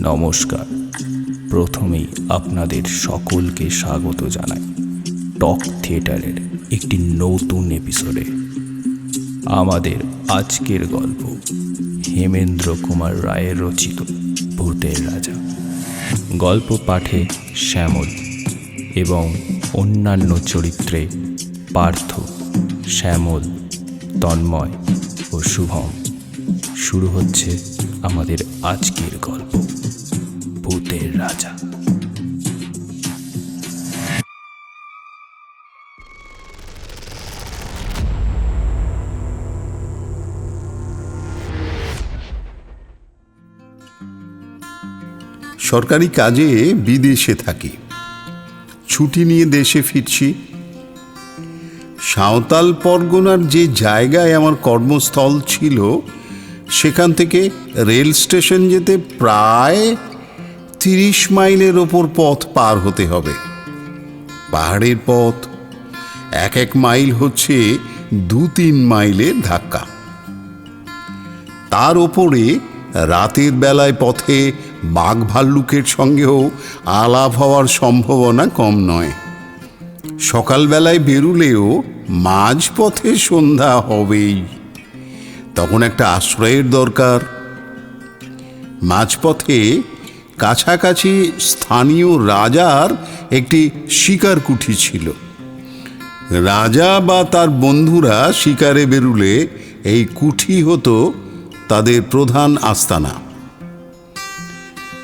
নমস্কার। প্রথমেই আপনাদের সকলকে স্বাগত জানাই টক থিয়েটারের একটি নতুন এপিসোডে। আমাদের আজকের গল্প, হেমেন্দ্র কুমার রায়ের রচিত ভূতের রাজা। গল্প পাঠে শ্যামল এবং অন্যান্য চরিত্রে পার্থ, শ্যামল, তন্ময় ও শুভম। শুরু হচ্ছে আমাদের আজকের গল্প। ভূতের রাজা। সরকারি কাজে বিদেশে থাকি। ছুটি নিয়ে দেশে ফিরছি। সাঁওতাল পরগনার যে জায়গায় আমার কর্মস্থল ছিল, সেখান থেকে রেল স্টেশন যেতে প্রায় তিরিশ মাইলের ওপর পথ পার হতে হবে। পাহাড়ের পথ, এক এক মাইল হচ্ছে দু তিন মাইলের ধাক্কা। তার ওপরে রাতের বেলায় পথে বাঘ ভাল্লুকের সঙ্গেও আলাপ হওয়ার সম্ভাবনা কম নয়। সকালবেলায় বেরুলেও মাঝপথে সন্ধ্যা হবেই। তখন একটা আশ্রয়ের দরকার। মাঝপথে কাছাকাছি স্থানীয় রাজার একটি শিকার কুঠি ছিল। রাজা বা তার বন্ধুরা শিকারে বেরুলে এই কুঠি হতো তাদের প্রধান আস্তানা।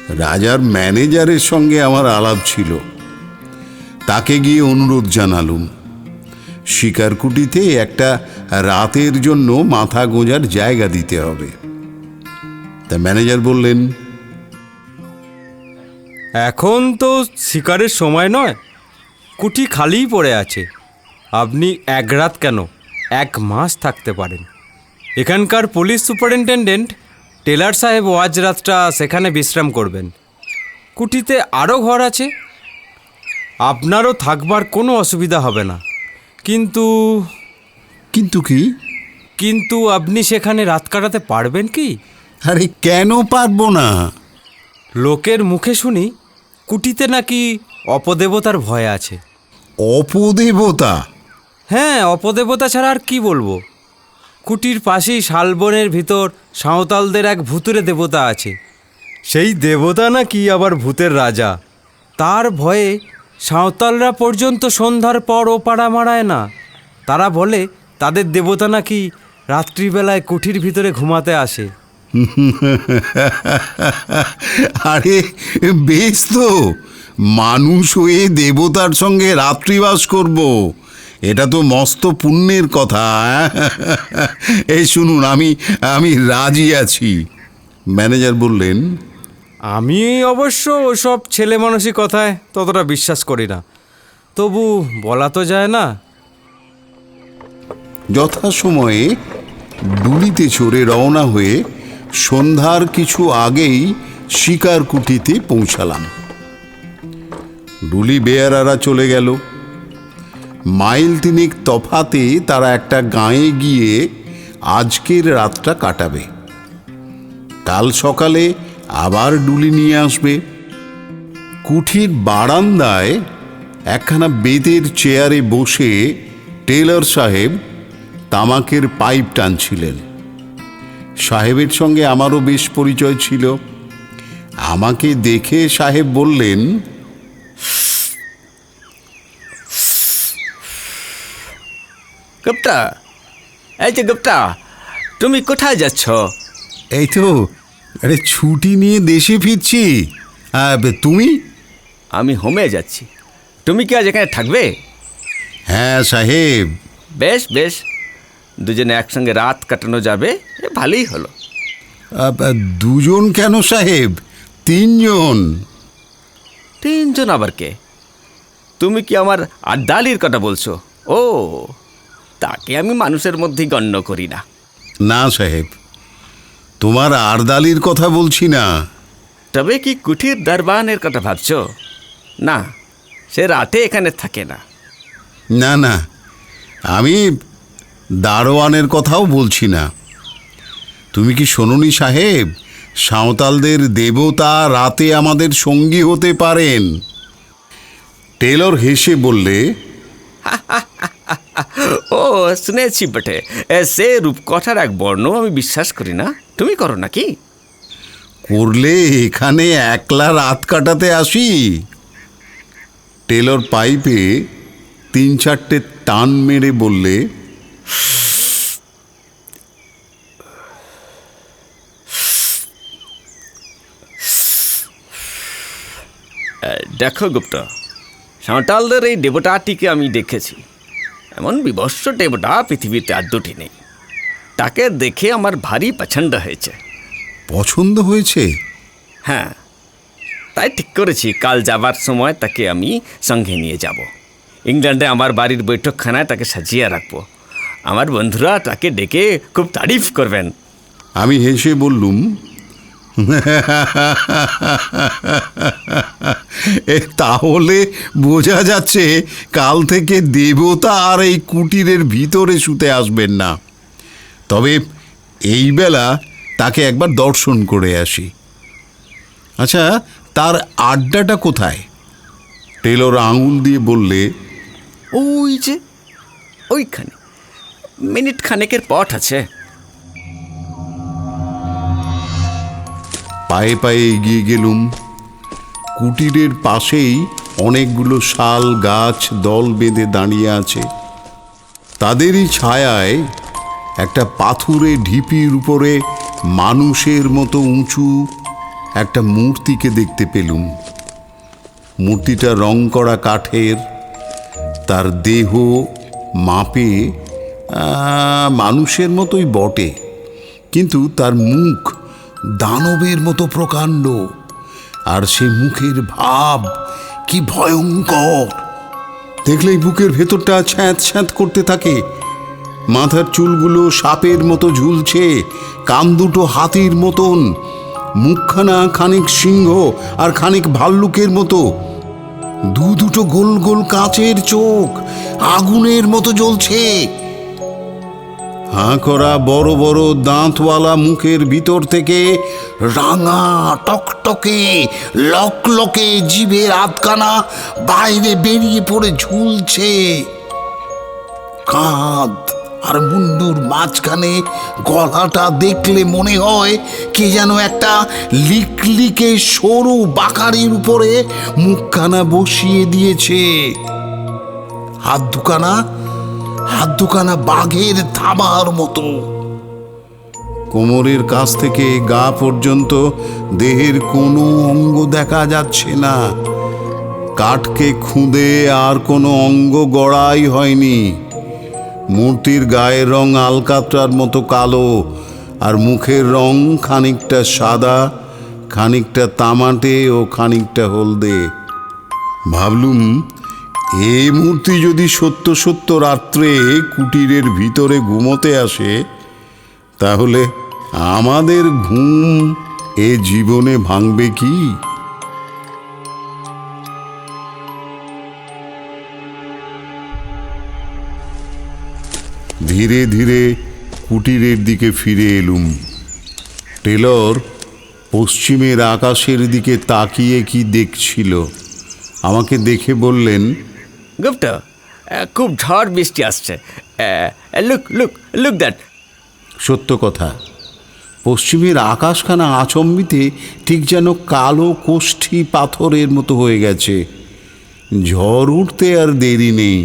রাজার ম্যানেজারের সঙ্গে আমার আলাপ ছিল। তাকে গিয়ে অনুরোধ জানালুম। শিকার কুটিতে একটা রাতের জন্য মাথা গোঁজার জায়গা দিতে হবে। তা ম্যানেজার বললেন এখন তো শিকারের সময় নয় কুঠি খালিই পড়ে আছে। আপনি এক রাত কেন? এক মাস থাকতে পারেন। এখানকার পুলিশ সুপারিনটেন্ডেন্ট টেলার সাহেব আজ রাতটা সেখানে বিশ্রাম করবেন। কুঠিতে আরও ঘর আছে। আপনারও থাকবার কোনো অসুবিধা হবে না। কিন্তু কিন্তু কি? কিন্তু আপনি সেখানে রাত কাটাতে পারবেন কি? আরে কেন পারব না? লোকের মুখে শুনি কুটিতে নাকি অপদেবতার ভয় আছে? অপদেবতা? হ্যাঁ অপদেবতা ছাড়া আর কি বলব? কুটির পাশেই শালবনের ভিতর সাঁওতালদের এক ভূতুরে দেবতা আছে। সেই দেবতা নাকি আবার ভূতের রাজা। তার ভয়ে সাঁওতালরা পর্যন্ত সন্ধ্যার পর ও পাড়া মারায় না। তারা বলে তাদের দেবতা নাকি রাত্রিবেলায় কুঠির ভিতরে ঘুমাতে আসে। আরে বেশ তো। মানুষ হয়ে দেবতার সঙ্গে রাত্রিবাস করব। এটা তো মস্ত পুণ্যের কথা এই শুনুন আমি আমি রাজি আছি। ম্যানেজার বললেন আমি অবশ্য ওসব ছেলে মানুষই কথায় ততটা বিশ্বাস করি না। তবু বলা তো যায় না। যথাসময়ে ডুলিতে চড়ে রওনা হয়ে সন্ধ্যার কিছু আগেই শিকার কুটিতে পৌঁছালাম। ডুলি বেয়ারারা চলে গেল। মাইল তিনেক তফাতে তারা একটা গাঁয়ে গিয়ে আজকের রাতটা কাটাবে। কাল সকালে আবার ডুলি নিয়ে আসবে। কুঠির বারান্দায় একখানা বেতের চেয়ারে বসে টেলর সাহেব তামাকের পাইপ টানছিলেন। সাহেবের সঙ্গে আমারও বেশ পরিচয় ছিল। আমাকে দেখে সাহেব বললেন গুপ্তা এই যে গুপ্তা তুমি কোথায় যাচ্ছ? এই তো আরে ছুটি নিয়ে দেশে ফিরছি। তুমি? আমি হোমে যাচ্ছি। তুমি কি আজ এখানে থাকবে? হ্যাঁ সাহেব। বেশ বেশ। দুজনে একসঙ্গে রাত কাটানো যাবে এ ভালোই হলো। দুজন কেন সাহেব? তিনজন। তিনজন আবার কে? তুমি কি আমার আড্ডালির কথা বলছো? ও তাকে আমি মানুষের মধ্যেই গণ্য করি না। না সাহেব তোমার আরদালির কথা বলছি না। তবে কি কুঠির দরবানের কথা ভাবছ? না সে রাতে এখানে থাকে না। না না আমি দারোয়ানের কথাও বলছি না। তুমি কি শোনোনি সাহেব? সাঁওতালদের দেবতা রাতে আমাদের সঙ্গী হতে পারেন। টেলর হেসে বললে ও শুনেছি বটে। সে রূপকথার এক বর্ণ আমি বিশ্বাস করি না। তুমি করো নাকি? করলে এখানে একলা রাত কাটাতে আসি। টেলর পাইপে তিন চারটে টান মেরে বললে দেখো গুপ্ত সাঁওতালদের এই দেবতাটিকে আমি দেখেছি। এমন বিভৎস দেবতা পৃথিবীতে আর দুটি নেই। তাকে দেখে আমার ভারী পছন্দ হয়েছে। পছন্দ হয়েছে? হ্যাঁ তাই ঠিক করেছি কাল যাবার সময় তাকে আমি সঙ্গে নিয়ে যাব। ইংল্যান্ডে আমার বাড়ির বৈঠকখানায় তাকে সাজিয়ে রাখব। আমার বন্ধুরা তাকে ডেকে খুব তারিফ করবেন। আমি হেসে বললুম তাহলে বোঝা যাচ্ছে কাল থেকে দেবতা আর এই কুটিরের ভিতরে শুতে আসবেন না। তবে এই বেলা তাকে একবার দর্শন করে আসি। আচ্ছা তার আড্ডাটা কোথায়? টেলর আঙুল দিয়ে বললে, ওই যে, ওইখানে। মিনিট খানেকের পথ আছে। পায়ে পায়ে এগিয়ে গেলুম। কুটিরের পাশেই অনেকগুলো শাল, গাছ, দল বেঁধে দাঁড়িয়ে আছে। তাদেরই ছায়ায় একটা পাথুরে ঢিপির উপরে মানুষের মতো উঁচু একটা মূর্তিকে দেখতে পেলুম। মূর্তিটা রং করা কাঠের। তার দেহ মাপে মানুষের মতোই বটে। কিন্তু তার মুখ দানবের মতো প্রকাণ্ড। আর সে মুখের ভাব কি ভয়ঙ্কর। দেখলেই বুকের ভেতরটা ছ্যাঁত ছ্যাঁত করতে থাকে। মাথার চুলগুলো সাপের মতো ঝুলছে, কান দুটো হাতির মতন। মুখখানা খানিক সিংহ আর খানিক ভাল্লুকের মতো। দু দুটো গোল গোল কাচের চোখ আগুনের মতো জ্বলছে। হাঁ করা বড় বড় দাঁতওয়ালা মুখের ভিতর থেকে রাঙা টকটকে, লকলকে জিভের আধখানা বাইরে বেরিয়ে পড়ে ঝুলছে। কাঁধ আর মুন্ডুর মাঝখানে গলাটা দেখলে মনে হয় কে যেন একটা লিকলিকে সরু বাকারির উপরে মুখখানা বসিয়ে দিয়েছে। হাত দুখানা হাত দুখানা বাঘের থাবার মতো। কোমরের কাছ থেকে গা পর্যন্ত দেহের কোনো অঙ্গ দেখা যাচ্ছে না। কাঠকে খুঁদে আর কোনো অঙ্গ গড়াই হয়নি। মূর্তির গায়ের রং আলকাতরার মতো কালো আর মুখের রং খানিকটা সাদা, খানিকটা তামাটে ও খানিকটা হলদে। ভাবলুম এই মূর্তি যদি সত্য সত্য রাত্রে কুটিরের ভিতরে ঘুমোতে আসে, তাহলে আমাদের ঘুম এ জীবনে ভাঙবে কি? ধীরে ধীরে কুটিরের দিকে ফিরে এলুম। টেলর পশ্চিমের আকাশের দিকে তাকিয়ে কি দেখছিল? আমাকে দেখে বললেন গুপ্ত খুব ঝড় বৃষ্টি আসছে। লুক লুক লুক দ্যাট সত্য কথা। পশ্চিমের আকাশখানা আচম্বিতে ঠিক যেন কালো কোষ্ঠী পাথরের মতো হয়ে গেছে। ঝড় উঠতে আর দেরি নেই।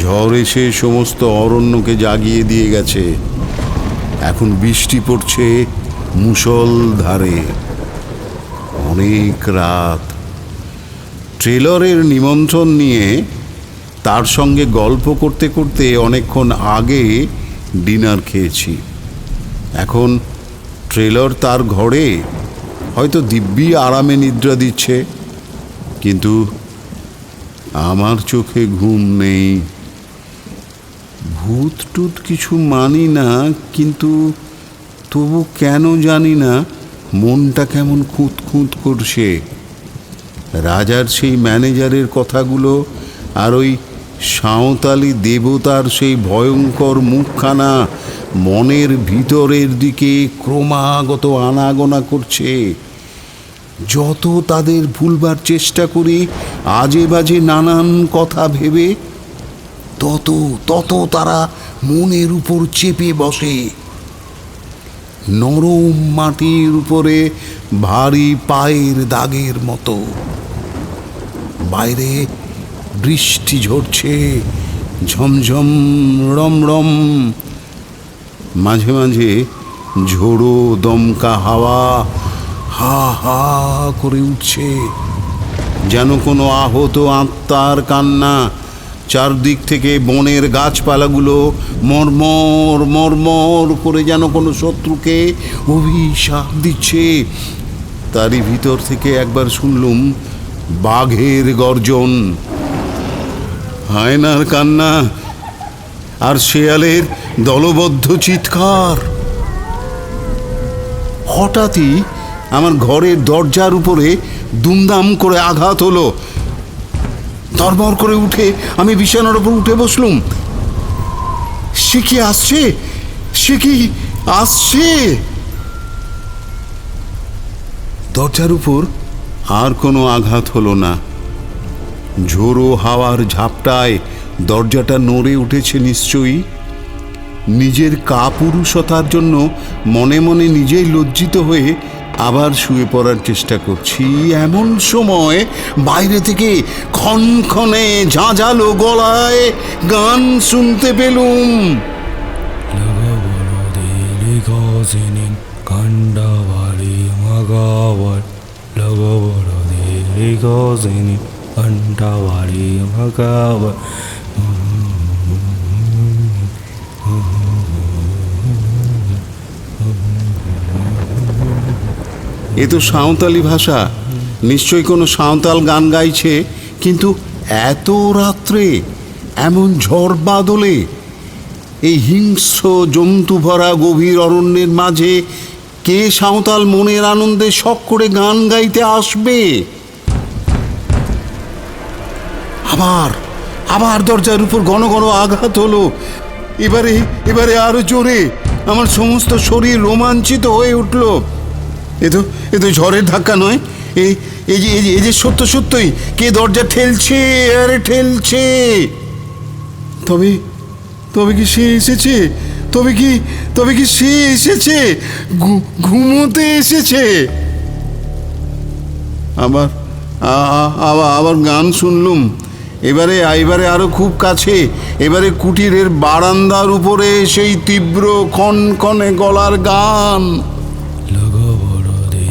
ঝড় এসে সমস্ত অরণ্যকে জাগিয়ে দিয়ে গেছে। এখন বৃষ্টি পড়ছে মুষল ধারে অনেক রাত ট্রেলরের নিমন্ত্রণ নিয়ে তার সঙ্গে গল্প করতে করতে অনেকক্ষণ আগে ডিনার খেয়েছি। এখন ট্রেলর তার ঘরে, হয়তো দিব্যি আরামে নিদ্রা দিচ্ছে, কিন্তু আমার চোখে ঘুম নেই। ভূত টুত কিছু মানি না, কিন্তু তবু কেন জানি না, মনটা কেমন খুঁত খুঁত করছে। রাজার সেই ম্যানেজারের কথাগুলো আর ওই সাঁওতালি দেবতার সেই ভয়ঙ্কর মুখখানা মনের ভিতরের দিকে ক্রমাগত আনাগোনা করছে। যত তাদের ভুলবার চেষ্টা করি, আজে বাজে নানান কথা ভেবে, তত তত তারা মনের উপর চেপে বসে। নরম মাটির উপরে ভারী পায়ের দাগের মতো। বাইরে বৃষ্টি ঝরছে, ঝমঝম, রমরম। মাঝে মাঝে ঝোড়ো দমকা হাওয়া হা হা করে উঠছে, যেন কোনো আহত আত্মার কান্না। চারদিক থেকে বনের গাছপালাগুলো মরমর মরমর করে যেন কোনো শত্রুকে অভিশাপ দিচ্ছে। তারই ভিতর থেকে একবার শুনলুম বাঘের গর্জন। হায়নার কান্না আর শেয়ালের দলবদ্ধ চিৎকার। হঠাৎই আমার ঘরের দরজার উপরে দুমদাম করে আঘাত হলো। তরবর করে উঠে আমি বিছানার উপর উঠে বসলুম। সে কি আসছে? সে কি আসছে? দরজার উপর আর কোনো আঘাত হলো না। ঝোড়ো হাওয়ার ঝাপটায় দরজাটা নড়ে উঠেছে নিশ্চয়ই। নিজের কাপুরুষতার জন্য মনে মনে নিজেই লজ্জিত হয়ে আবার শুয়ে পড়ার চেষ্টা করছি। এমন সময় বাইরে থেকে ক্ষণক্ষণে ঝাঁঝালো গলায় গান শুনতে পেলুম। কান্ডাবাড়ি এ তো সাঁওতালি ভাষা। নিশ্চয়ই কোনো সাঁওতাল গান গাইছে, কিন্তু এত রাত্রে, এমন ঝড় বাদলে, এই হিংস্র জন্তু ভরা গভীর অরণ্যের মাঝে কে সাঁওতাল মনের আনন্দে শখ করে গান গাইতে আসবে? আবার আবার দরজার উপর ঘন ঘন আঘাত হলো। এবারে এবারে আরও জোরে। আমার সমস্ত শরীর রোমাঞ্চিত হয়ে উঠল। এ তো এ তো ঝড়ের ধাক্কা নয়। এই এই যে এই যে- সত্য সত্যই। কে দরজা ঠেলছে? আরে ঠেলছে। তবে তবে কি সে এসেছে? তবে কি তবে কি সে এসেছে? ঘুমোতে এসেছে? আবার আবার আবার গান শুনলুম। এবারে এবারে আরও খুব কাছে। এবারে কুটিরের বারান্দার উপরে সেই তীব্র কনকনে গলার গান। লগবড়ি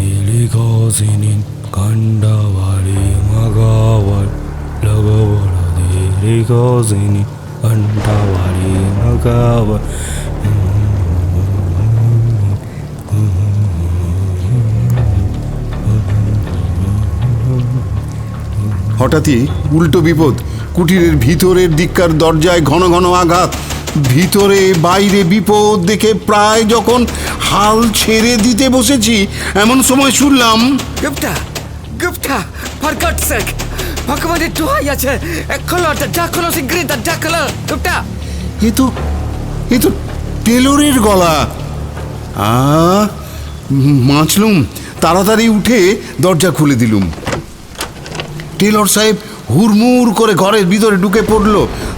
হঠাৎই উল্টো বিপদ। কুটিরের ভিতরের দিককার দরজায় ঘন ঘন আঘাত। ভিতরে বাইরে বিপদ দেখে প্রায় যখন হাল ছেড়ে দিতে বসেছি এমন সময় শুনলাম Gupta Gupta for God sake ভগবানের দোহাই আছে। খোলো দরজা খোলো শীঘ্রই দরজা খোলো। গুপ্তা। এ তো এ তো টেলরের গলা। আ বাঁচলুম তাড়াতাড়ি উঠে দরজা খুলে দিলুম। টেলর সাহেব হুড়মুড় করে ঘরের ভিতরে ঢুকে পড়ল।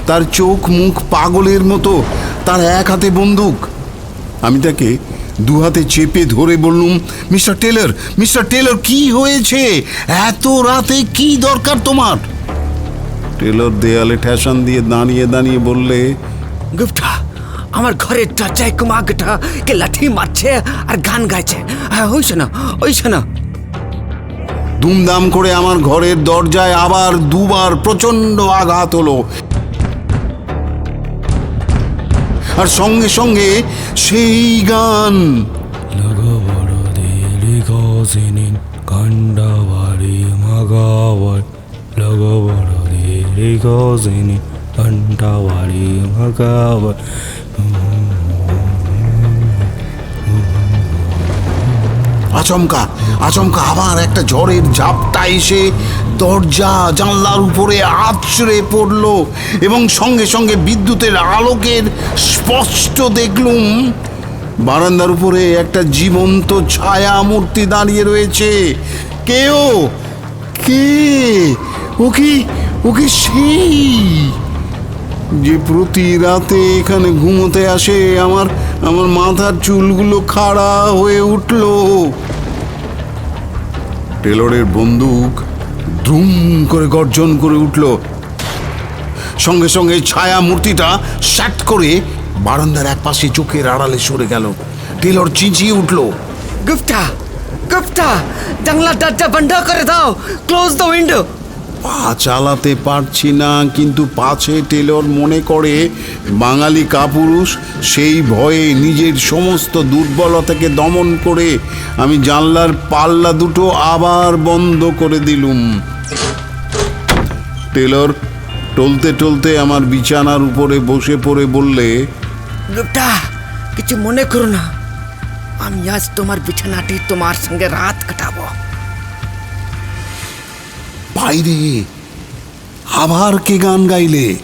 তার চোখ মুখ পাগলের মতো, তার এক হাতে বন্দুক। আমি তাকে দু হাতে চেপে ধরে বললুম, মিস্টার টেলর মিস্টার টেলর, কি হয়েছে? এত রাতে কি দরকার তোমার? টেলর দেয়ালে ঠেসান দিয়ে দাঁড়িয়ে দাঁড়িয়ে বললে, গুপ্তা, আমার ঘরের দরজায় কুমাগটা কে লাঠি মারছে আর গান গাইছে। হ্যাঁ ওই শোনো ওই শোনো। দুমদাম করে আমার ঘরের দরজায় আবার দুবার প্রচণ্ড আঘাত হলো। আর সঙ্গে সঙ্গে সেই গান। কান্ডাবাড়ি মাগাবার লগবড়ি গজিনি কান্ডাবাড়ি মাগাবার আচমকা আচমকা আবার একটা ঝড়ের ঝাপটা এসে দরজা, জানলার উপরে আছড়ে পড়ল এবং সঙ্গে সঙ্গে বিদ্যুতের আলোকের স্পষ্ট দেখলুম, বারান্দার উপরে একটা জীবন্ত ছায়া মূর্তি দাঁড়িয়ে রয়েছে। কেও কে? ও কি ও কি সেই? যে প্রতি রাতে এখানে ঘুমোতে আসে আমার আমার মাথার চুলগুলো খাড়া হয়ে উঠল। টেলরের বন্দুক দ্রুম করে গর্জন করে উঠল। সঙ্গে সঙ্গে ছায়া মূর্তিটা শ্যাট করে বারান্দার এক পাশে চোখের আড়ালে সরে গেল। টেলর চিঁচিয়ে উঠল। গুপ্তা গুপ্তা জানলা দরজা বন্ধ করে দাও। ক্লোজ দ্য উইন্ডো পা চালাতে পারছি না, কিন্তু পাছে টেলর মনে করে, বাঙালি কাপুরুষ সেই ভয়ে নিজের সমস্ত দুর্বলতাকে দমন করে আমি জানলার পাল্লা দুটো আবার বন্ধ করে দিলুম। টেলর টলতে টলতে আমার বিছানার উপরে বসে পড়ে বললে গুপ্তা কিছু মনে করো না। আমি আজ তোমার বিছানাটি তোমার সঙ্গে রাত কাটাবো। বাইরে আবার কে গান গাইলে?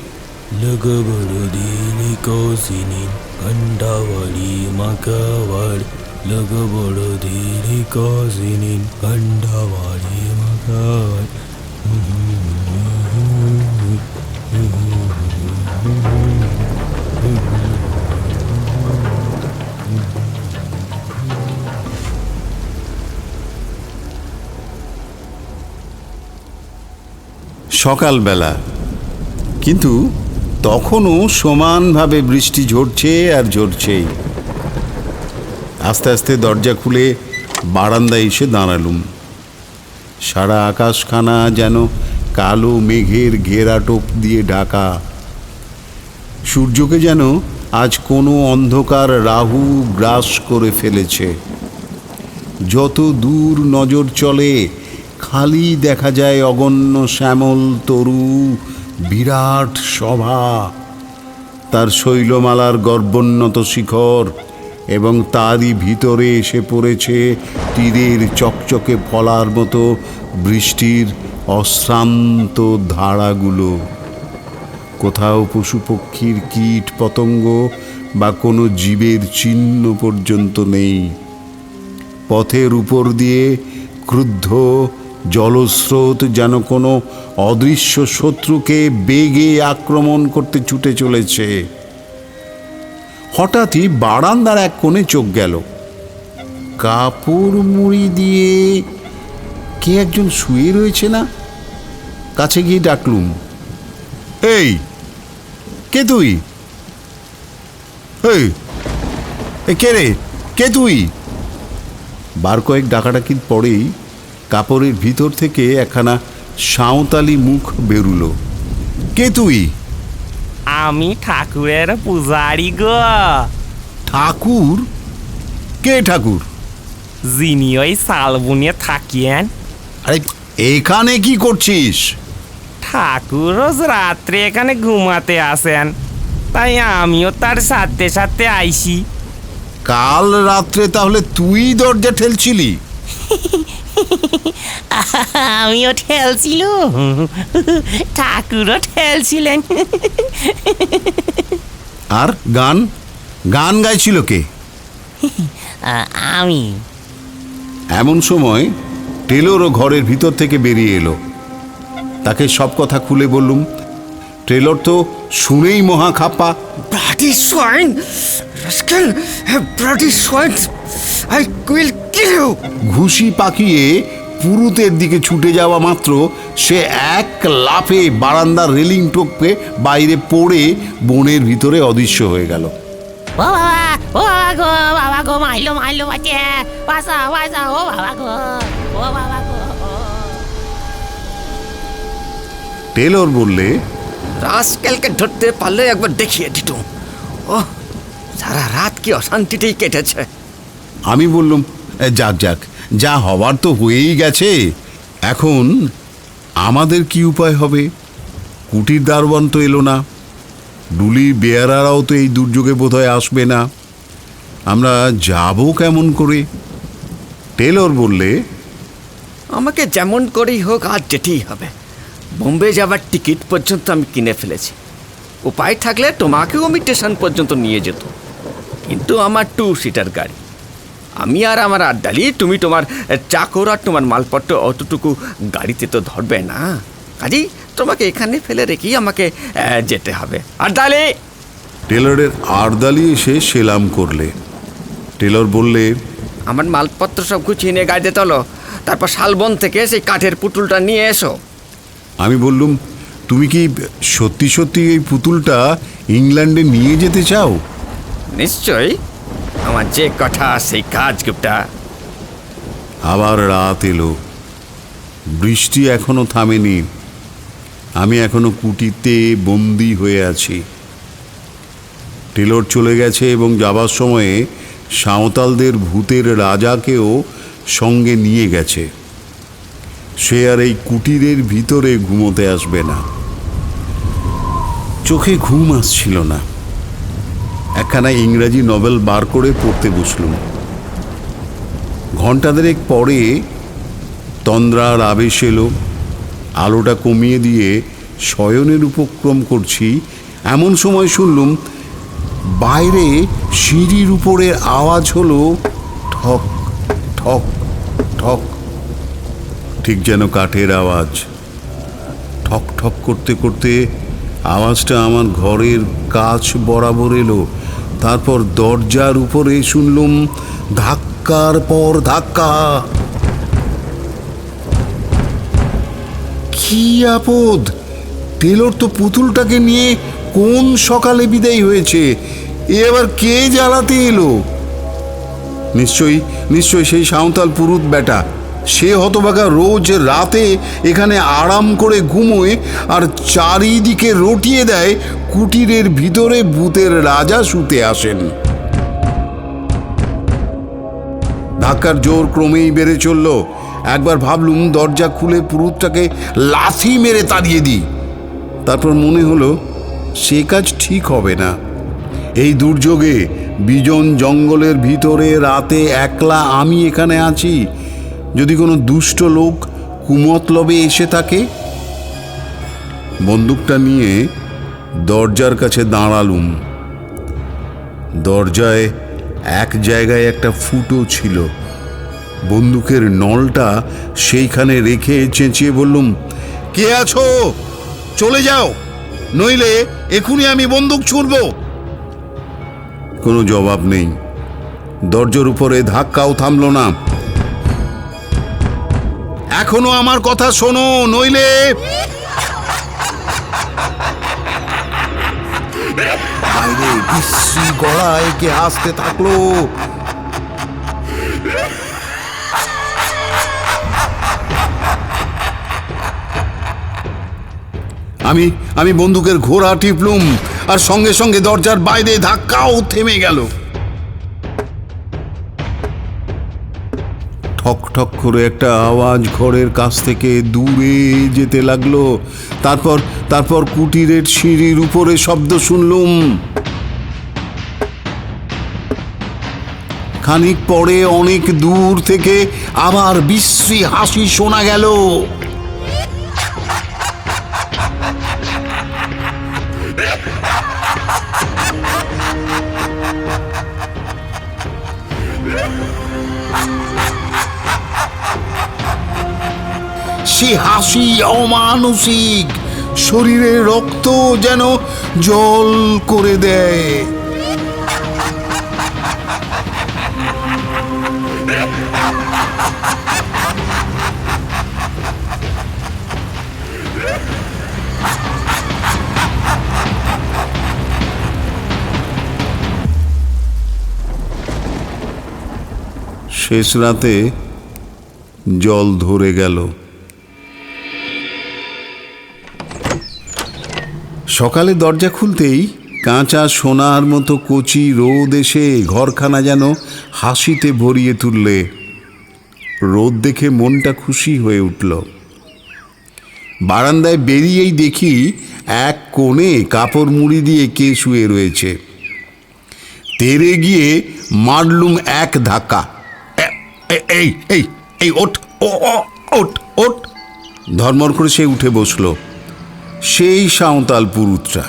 লগবরদিনী কৌশিনী ঘণ্টাবাড়ি মাকাবার। লগবরদিনী কৌশিনী ঘণ্টাবাড়ি মাকাবার। সকালবেলা। কিন্তু তখনও সমানভাবে বৃষ্টি ঝরছে আর ঝরছেই। আস্তে আস্তে দরজা খুলে বারান্দায় এসে দাঁড়ালুম। সারা আকাশখানা যেন কালো মেঘের ঘেরাটোপ দিয়ে ঢাকা। সূর্যকে যেন আজ কোনো অন্ধকার রাহু গ্রাস করে ফেলেছে। যত দূর নজর চলে খালি দেখা যায় অগণ্য শ্যামল তরু, বিরাট সভা তার শৈলমালার গর্বোন্নত শিখর এবং তারই ভিতরে এসে পড়েছে তীরের চকচকে ফলার মতো বৃষ্টির অশ্রান্ত ধারাগুলো। কোথাও পশু পক্ষীর কীট পতঙ্গ বা কোনো জীবের চিহ্ন পর্যন্ত নেই। পথের উপর দিয়ে ক্রুদ্ধ জলস্রোত যেন কোনো অদৃশ্য শত্রুকে বেগে আক্রমণ করতে ছুটে চলেছে। হঠাৎই বারান্দার এক কোণে চোখ গেল। কাপড় মুড়ি দিয়ে কে একজন শুয়ে রয়েছে না? কাছে গিয়ে ডাকলুম, এই, কে তুই? কে রে? কে তুই? বার কয়েক ডাকাডাকির পরেই কাপড়ের ভিতর থেকে একখানা সাঁওতালি মুখ বেরুলো। কে তুই? আমি ঠাকুরের পূজারি গো। ঠাকুর? কে ঠাকুর? যিনি ওই শালবুনে থাকিয়েন। আরে এখানে কি করছিস? ঠাকুর রোজ রাত্রে এখানে ঘুমাতে আসেন তাই আমিও তার সাথে সাথে আইসি। কাল রাত্রে তাহলে তুই দরজা ঠেলছিলি? আমিও ঠেলছিল ঠাকুরও ঠেলছিলেন আর গান? গান গাইছিল কে? আমি। এমন সময় টেলরও ঘরের ভিতর থেকে বেরিয়ে এলো। তাকে সব কথা খুলে বললুম টেলর তো শুনেই মহা খাপ্পা Bloody swine! Rascal! Bloody swine! I will kill you! ঘুষি পাকিয়ে পুরুতের দিকে ছুটে যাওয়া মাত্র সে এক লাফে বারান্দার রেলিং টপকে বাইরে পড়ে বনের ভিতরে অদৃশ্য হয়ে গেল টেলর বললে রাস্কেলকে ধরতে পারলে একবার দেখিয়ে দিত। ও সারা রাত কি অশান্তিতেই কেটেছে। আমি বললাম "এ, যাক যাক যা হওয়ার তো হয়েই গেছে। এখন আমাদের কি উপায় হবে? কুটির দারোয়ান তো এলো না। ডুলি বেয়ারারাও তো এই দুর্যোগে বোধহয় আসবে না। আমরা যাব কেমন করে? টেলর বললে আমাকে যেমন করেই হোক আজ যেতেই হবে। বোম্বে যাবার টিকিট পর্যন্ত আমি কিনে ফেলেছি। উপায় থাকলে তোমাকেও আমি স্টেশন পর্যন্ত নিয়ে যেত। কিন্তু আমার টু সিটার গাড়ি। আমি আর আমার আড্ডালি তুমি তোমার চাকর আর তোমার মালপত্র অতটুকু গাড়িতে তো ধরবে না। কাজেই তোমাকে এখানে ফেলে রেখেই আমাকে যেতে হবে। আড্ডালি! টেলরের আরদালি এসে সেলাম করলে। টেলর বললে আমার মালপত্র সব গুছিয়ে নিয়ে গাড়িতে তোলো। তারপর শালবন থেকে সেই কাঠের পুতুলটা নিয়ে এসো। আমি বললুম তুমি কি সত্যি সত্যি এই পুতুলটা ইংল্যান্ডে নিয়ে যেতে চাও? নিশ্চয়ই। আমার যে কথা সেই কাজ গুপ্তা। আবার রাত এলো। বৃষ্টি এখনও থামেনি। আমি এখনও কুটিতে বন্দি হয়ে আছি। টেলর চলে গেছে এবং যাবার সময়ে সাঁওতালদের ভূতের রাজাকেও সঙ্গে নিয়ে গেছে। সে আর এই কুটিরের ভিতরে ঘুমোতে আসবে না। চোখে ঘুম আসছিল না। একখানা ইংরাজি নভেল বার করে পড়তে বসলুম। ঘণ্টা দেড়েক পরে তন্দ্রার আবেশ এলো। আলোটা কমিয়ে দিয়ে শয়নের উপক্রম করছি। এমন সময় শুনলুম, বাইরে সিঁড়ির উপরে আওয়াজ হলো ঠক ঠক ঠক। ঠিক যেন কাঠের আওয়াজ। ঠক ঠক করতে করতে আওয়াজটা আমার ঘরের কাজ বরাবর এলো। তারপর দরজার উপরে শুনলুম ধাক্কার পর ধাক্কা। কি আপদ! টেলর তো পুতুলটাকে নিয়ে কোন সকালে বিদায় হয়েছে? এ আবার কে জ্বালাতে এলো? নিশ্চয়ই নিশ্চয়ই সেই সাঁওতাল পুরুত বেটা সে হতবাগা রোজ রাতে এখানে আরাম করে ঘুমোয় আর চারিদিকে রটিয়ে দেয় কুটিরের ভিতরে ভূতের রাজা শুতে আসেন। ধাক্কার জোর ক্রমেই বেড়ে চলল। একবার ভাবলুম, দরজা খুলে পুরুতটাকে লাথি মেরে তাড়িয়ে দিই। তারপর মনে হলো, সে কাজ ঠিক হবে না। এই দুর্যোগে বিজন জঙ্গলের ভিতরে রাতে একলা আমি এখানে আছি। যদি কোনো দুষ্ট লোক কুমতলবে এসে থাকে? বন্দুকটা নিয়ে দরজার কাছে দাঁড়ালুম। দরজায় এক জায়গায় একটা ফুটো ছিল। বন্দুকের নলটা সেইখানে রেখে চেঁচিয়ে বললুম, কে আছো? চলে যাও, নইলে এখনই আমি বন্দুক ছুড়ব। কোনো জবাব নেই। দরজার উপরে ধাক্কাও থামলো না। এখনও আমার কথা শোনো, নইলে বাইরে বিশ্রী গড়ায় কে আসতে থাকল। আমি আমি বন্দুকের ঘোড়া টিপলুম, আর সঙ্গে সঙ্গে দরজার বাইরে ধাক্কাও থেমে গেল। ঠক করে একটা আওয়াজ ঘরের কাছ থেকে দূরে যেতে লাগল। তারপর তারপর কুটিরের সিঁড়ির উপরে শব্দ শুনলুম। খানিক পরে অনেক দূর থেকে আবার বিশ্রী হাসি শোনা গেল। সে হাসি অমানসিক। শরীরে রক্ত যেন জল করে দেয়। শেষ রাতে জল ধরে গেল। সকালে দরজা খুলতেই কাঁচা সোনার মতো কচি রোদ এসে ঘরখানা যেন হাসিতে ভরিয়ে তুললে। রোদ দেখে মনটা খুশি হয়ে উঠল। বারান্দায় বেরিয়েই দেখি এক কোণে কাপড় মুড়ি দিয়ে কে শুয়ে রয়েছে। তেরে গিয়ে মারলুম এক ধাক্কা। এই এই এই ও, ওঠ ওঠ। ধর্মর করে সে উঠে বসল। সেই সাঁওতাল পুরুতরা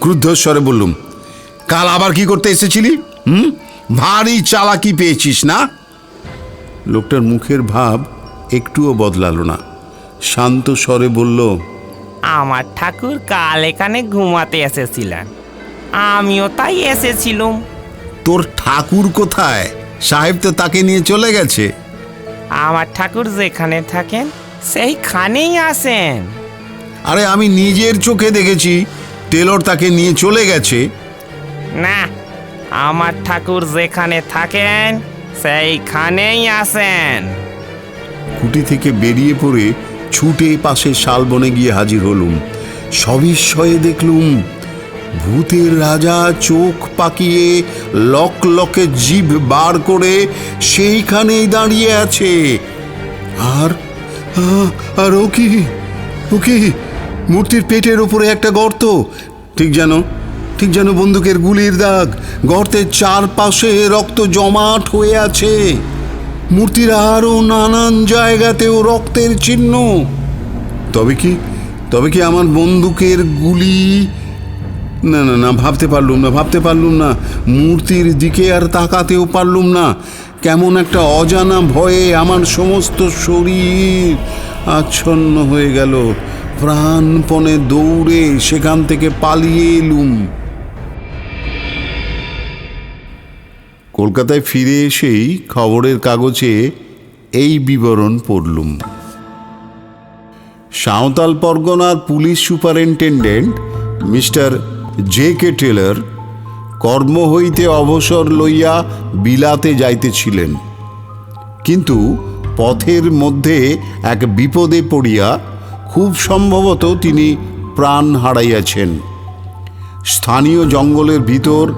ক্রুদ্ধস্বরে বললুম কাল আবার কি করতে এসেছিলি? হুম? ভারী চালাকি পেয়েছিস না? লোকটার মুখের ভাব একটুও বদলালো না। শান্ত স্বরে বলল আমার ঠাকুর কাল এখানে ঘুমাতে এসেছিলেন। আমিও তাই এসেছিলুম। তোর ঠাকুর কোথায়? সাহেব তো তাকে নিয়ে চলে গেছে। আমার ঠাকুর যেখানে থাকেন সেইখানেই আসেন। আরে আমি নিজের চোখে দেখেছি টেলর তাকে নিয়ে চলে গেছে। না আমার ঠাকুর যেখানে থাকেন সেইখানেই আসেন কুটি থেকে বেরিয়ে পড়ে ছুটে পাশে শালবনে গিয়ে হাজির হলুম। সবিস্ময়ে দেখলুম ভূতের রাজা চোখ পাকিয়ে লক লকে জিভ বার করে সেইখানেই দাঁড়িয়ে আছে। আর আর ও কি? ও কি? মূর্তির পেটের উপরে একটা গর্ত। ঠিক যেন ঠিক যেন বন্দুকের গুলির দাগ। গর্তের চারপাশে রক্ত জমাট হয়ে আছে। মূর্তির আরও নানান জায়গাতেও রক্তের চিহ্ন। তবে কি তবে কি আমার বন্দুকের গুলি? না না না, ভাবতে পারলুম না, ভাবতে পারলুম না। মূর্তির দিকে আর তাকাতেও পারলুম না। কেমন একটা অজানা ভয়ে আমার সমস্ত শরীর আচ্ছন্ন হয়ে গেল। প্রাণপণে দৌড়ে সেখান থেকে পালিয়ে এলুম। কলকাতায় ফিরে এসেই খবরের কাগজে এই বিবরণ পড়লুম। সাঁওতাল পরগনার police superintendent mister J K Taylor কর্ম হইতে অবসর লইয়া বিলাতে যাইতেছিলেন। কিন্তু পথের মধ্যে এক বিপদে পড়িয়া খুব সম্ভবত তিনি প্রাণ হারাইয়াছেন। স্থানীয় জঙ্গলের ভিতর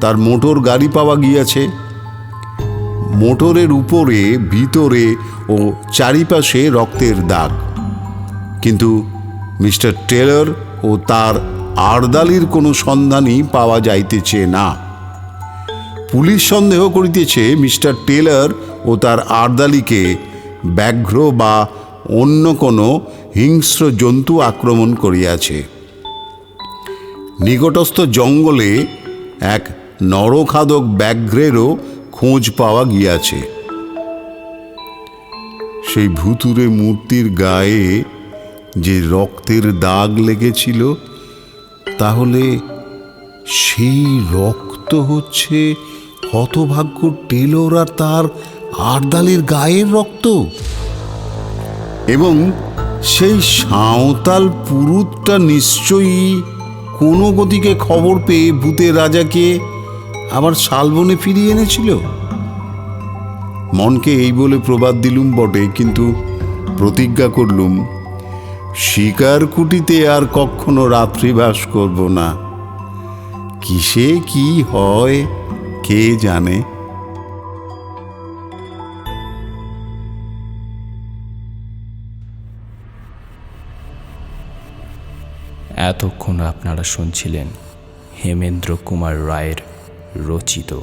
তার মোটর গাড়ি পাওয়া গিয়াছে। মোটরের উপরে, ভিতরে ও চারিপাশে রক্তের দাগ। কিন্তু মিস্টার টেলর ও তার আরদালির কোনো সন্ধানই পাওয়া যাইতেছে না। পুলিশ সন্দেহ করিতেছে মিস্টার টেলর ও তার আরদালিকে ব্যাঘ্র বা অন্য কোনো হিংস্র জন্তু আক্রমণ করিয়াছে। নিকটস্থ জঙ্গলে এক নরখাদক ব্যাঘ্রেরও খোঁজ পাওয়া গিয়াছে। সেই ভুতুরে মূর্তির গায়ে যে রক্তের দাগ লেগেছিল, তাহলে সেই রক্ত হচ্ছে হতভাগ্য টেলর আর তার আরদালের গায়ের রক্ত। এবং সেই সাঁওতাল পুরুতটা নিশ্চয়ই কোনো গতিকে খবর পেয়ে ভূতের রাজাকে আবার শালবনে ফিরিয়ে এনেছিল? মনকে এই বলে প্রবাদ দিলুম বটে, কিন্তু প্রতিজ্ঞা করলুম, শিকার কুটিতে আর কখনো রাত্রিবাস করব না। কিসে কি হয়, কে জানে? এতক্ষণ আপনারা শুনছিলেন হেমেন্দ্র কুমার রায়ের রচিত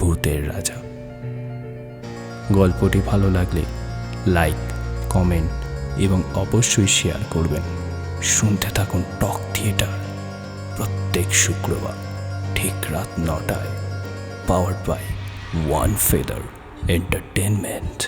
ভূতের রাজা। গল্পটি ভালো লাগলে লাইক, কমেন্ট এবং অবশ্যই শেয়ার করবেন। শুনতে থাকুন টক থিয়েটার প্রত্যেক শুক্রবার ঠিক রাত নটায় power by one feather entertainment